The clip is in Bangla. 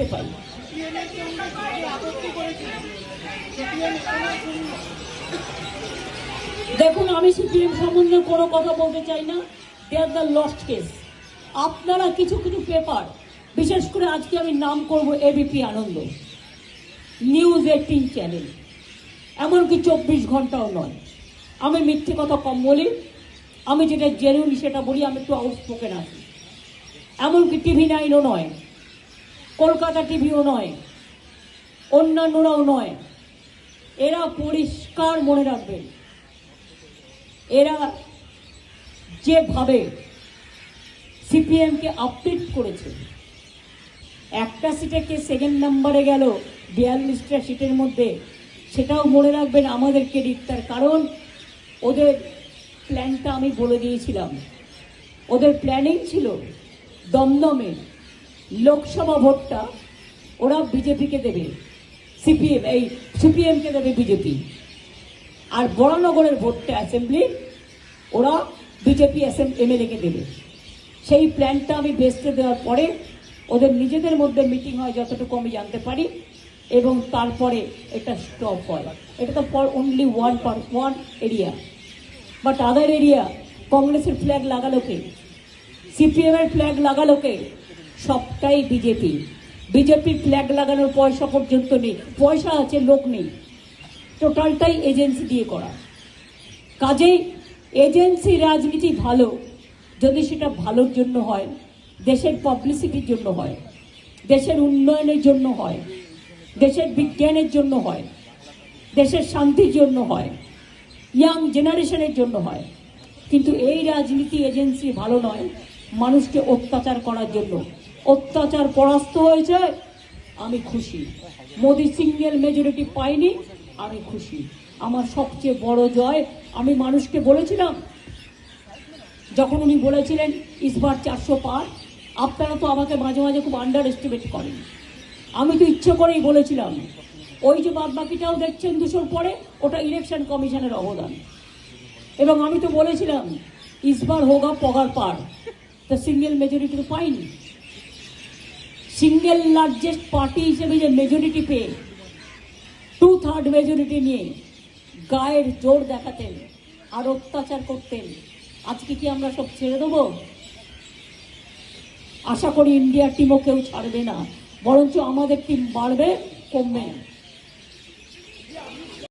দেখতে পাই দেখুন, আমি সিপিএম সম্বন্ধে কোনো কথা বলতে চাই না। They are the lost case আপনারা কিছু কিছু পেপার বিশেষ করে আজকে আমি নাম করব ABP Ananda. News eighteen channel এমনকি চব্বিশ ঘন্টাও নয়। আমি মিথ্যে কথা কম বলি। আমি যেটা জেনুইন সেটা বলি, আমি একটু আউটস্পোকেন আছি। এমনকি টিভি নাইনও নয়। কলকাতা টিভিও নয়, অন্যান্যরাও নয়। এরা পরিষ্কার মনে রাখবেন, এরা যেভাবে সিপিএমকে আপডেট করেছে, একটা সিটে কে সেকেন্ড নাম্বারে গেল, বিয়াল্লিশটা সিটের মধ্যে, সেটাও মনে রাখবেন আমাদের ক্রেডিট তার কারণ ওদের প্ল্যানটা আমি বলে দিয়েছিলাম। ওদের প্ল্যানিং ছিল দমদমে। লোকসভা ভোটটা ওরা বিজেপিকে দেবে, সিপিএম, এই সিপিএমকে দেবে বিজেপি। আর বড়নগরের ভোটটা অ্যাসেম্বলি ওরা বিজেপি এমএলএকে দেবে। সেই প্ল্যানটা আমি বেসতে দেওয়ার পরে ওদের নিজেদের মধ্যে মিটিং হয় যতটুকু আমি জানতে পারি এবং তারপরে এটা স্টপ হয়। এটা তো for only one per one area but other area কংগ্রেসের ফ্ল্যাগ লাগালো কে? সিপিএমের ফ্ল্যাগ লাগালো কে? সবটাই বিজেপি। বিজেপির ফ্ল্যাগ লাগানোর পয়সা পর্যন্ত নেই। পয়সা আছে, লোক নেই। টোটালটাই এজেন্সি দিয়ে করা। কাজেই এজেন্সি রাজনীতি ভালো। যদি সেটা ভালোর জন্য হয়, দেশের পাবলিসিটির জন্য হয়, দেশের উন্নয়নের জন্য হয়, দেশের বিজ্ঞানের জন্য হয়, দেশের শান্তির জন্য হয় ইয়াং জেনারেশনের জন্য হয়। কিন্তু এই রাজনীতি এজেন্সি ভালো নয়। মানুষকে অত্যাচার করার জন্য। অত্যাচার পরাস্ত হয়েছে, আমি খুশি। মোদি সিঙ্গেল মেজরিটি পাইনি, আমি খুশি। আমার সবচেয়ে বড় জয়, আমি মানুষকে বলেছিলাম, যখন উনি বলেছিলেন ইসবার চারশো পার। আপনারা তো আমাকে মাঝে মাঝে খুব আন্ডার এস্টিমেট করেন। আমি তো ইচ্ছে করেই বলেছিলাম, ওই যে বাদ বাকিটাও দেখছেন দুশোর পরে, ওটা ইলেকশন কমিশনের অবদান। এবং আমি তো বলেছিলাম ইসবার হোগা পগার পার। তা সিঙ্গেল মেজরিটি তো পাইনি। সিঙ্গেল লার্জেস্ট পার্টি হিসেবে যে মেজরিটি পেয়ে টু থার্ড মেজরিটি নিয়ে গায়ের জোর দেখাতেন, আর অত্যাচার করতেন। আজকে কি আমরা সব ছেড়ে দেব? আশা করি ইন্ডিয়ার টিমও কেউ ছাড়বে না, বরঞ্চ আমাদের টিম বাড়বে, কমবে না।